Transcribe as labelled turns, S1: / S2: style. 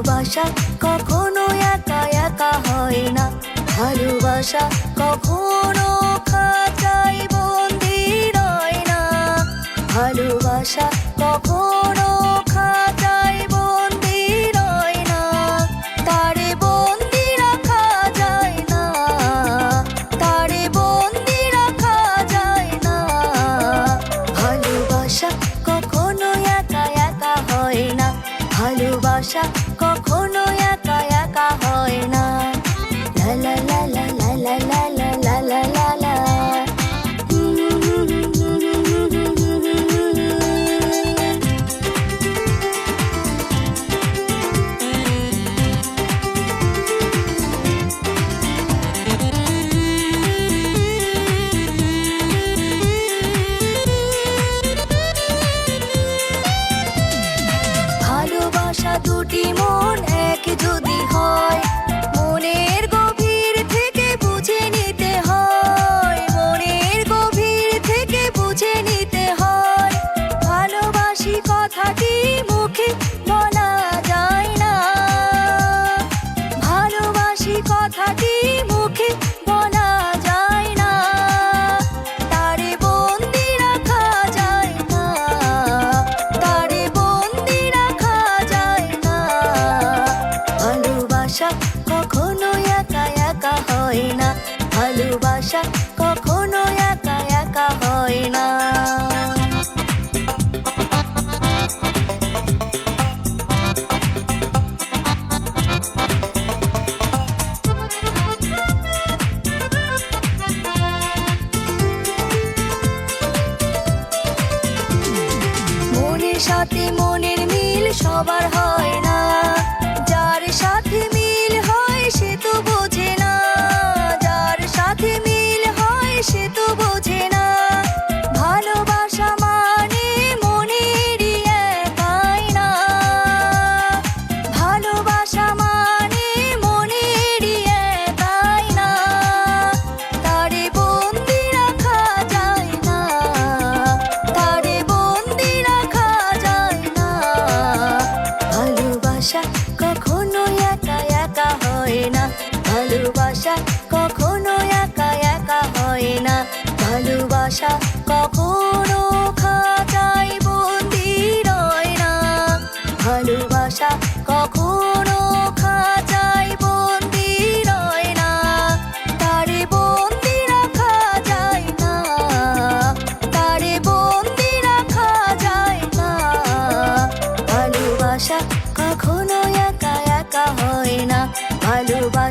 S1: ভালোবাসা কখনো একা একা হয় না। ভালোবাসা কখনো খাঁচাই বন্দি রয় না। ভালোবাসা কখনো খাঁচাই রয় না। বন্দি রাখা যায় না। বন্দি রাখা যায় না। কখনো হয় না। ভালোবাসা কথাটি মুখে বলা যায় না। তারে বন্দি রাখা যায় না। তারে রাখা যায় না। ভালোবাসা কখনো একা হয় না। ভালোবাসা সাথে মনের মিল সবার হয় না। কখনো একা একা হয় না। ভালোবাসা কখনো একা একা হয় না। ভালোবাসা কখনো খাতায় বন্দি রয় না। ভালোবাসা কখনো খাতায় বন্দি রয় না। তারে বন্দি রাখা যায় না। তারে বন্দি রাখা যায় না। ভালোবাসা কখনো Qua